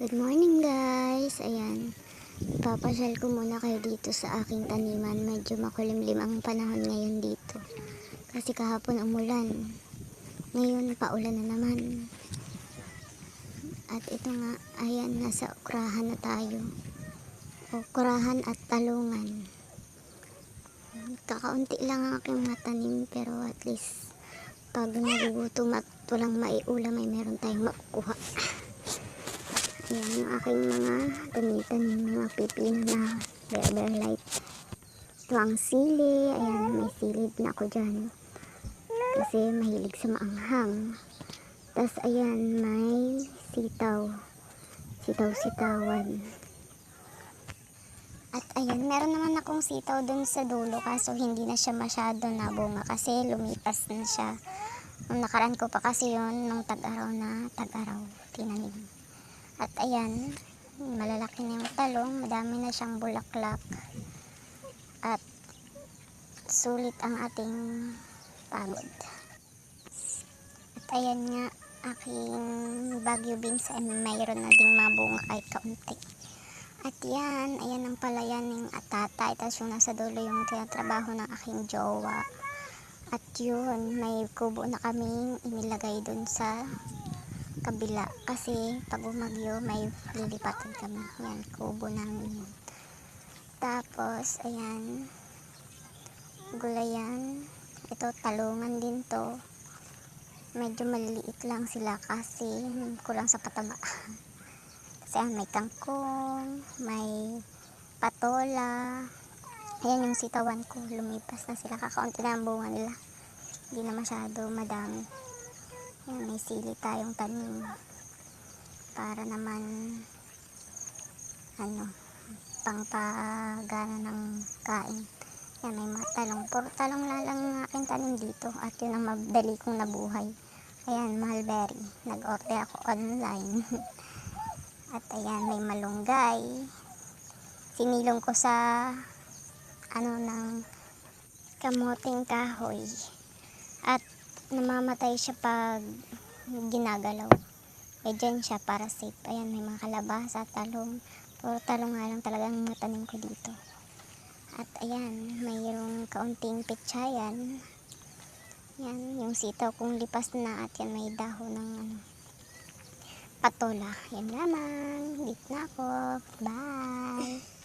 Good morning guys! Ayan, ipapasyal ko muna kayo dito sa aking taniman. Medyo makulimlim ang panahon ngayon dito. Kasi kahapon umulan. Ngayon paulan na naman. At ito nga, ayan, nasa ukrahan na tayo. Ukrahan at talungan. Kakaunti lang ang aking mga tanim pero at least pag nagugutom at walang maiulam ay meron tayong makukuha. Ayan yung aking mga tanim-tanim, mga pipino na very very light. Ito ang sili. Ayan, may silid na ako dyan. Kasi mahilig sa maanghang. Tapos ayan, may sitaw. Sitaw-sitawan. At ayan, meron naman akong sitaw dun sa dulo kaso hindi na siya masyado nabunga kasi lumipas na siya. Nung nakaraan ko pa kasi yun, nung tag-araw na tag-araw, tinanim. At ayan, malalaki na yung talong, madami na siyang bulaklak. At sulit ang ating pagod. At ayan nga, aking bagyo beans ay mayroon na ding mabunga kahit kaunti. At yan, ayan ang palayan ng tatay. Tapos yung nasa dulo yung tinatrabaho ng aking jowa. At yun, may kubo na kaming inilagay dun sa kabila. Kasi pag umagyo, may lilipatan kami. Yan, kubo namin yun. Tapos, ayan, gulayan. Ito, talungan din to. Medyo maliliit lang sila kasi kulang sa pataba. Kasi ayan, may kangkong, may patola. Ayan yung sitawan ko. Lumipas na sila. Kakaunti na ang bunga nila. Hindi na masyado madami. Ayan, may sili tayong tanim. Para naman, ano, pangpagana ng kain. Ayan, may mga talong. Puro talong na lang ang aking tanim dito. At yun ang madali kong nabuhay. Ayan, Malberry. Nag-order ako online. At ayan, may malunggay. Sinilong ko sa ano ng kamoting kahoy. At namamatay siya pag ginagalaw. Eh dyan siya para safe. Ayan, may mga kalabasa, talong. Puro talong nga lang talagang matanim ko dito. At ayan, mayroong kaunting pitsayan. Yan, yung sitaw kong lipas na at yan may dahon ng ano, patola. Yan lamang. Dito na ako. Bye!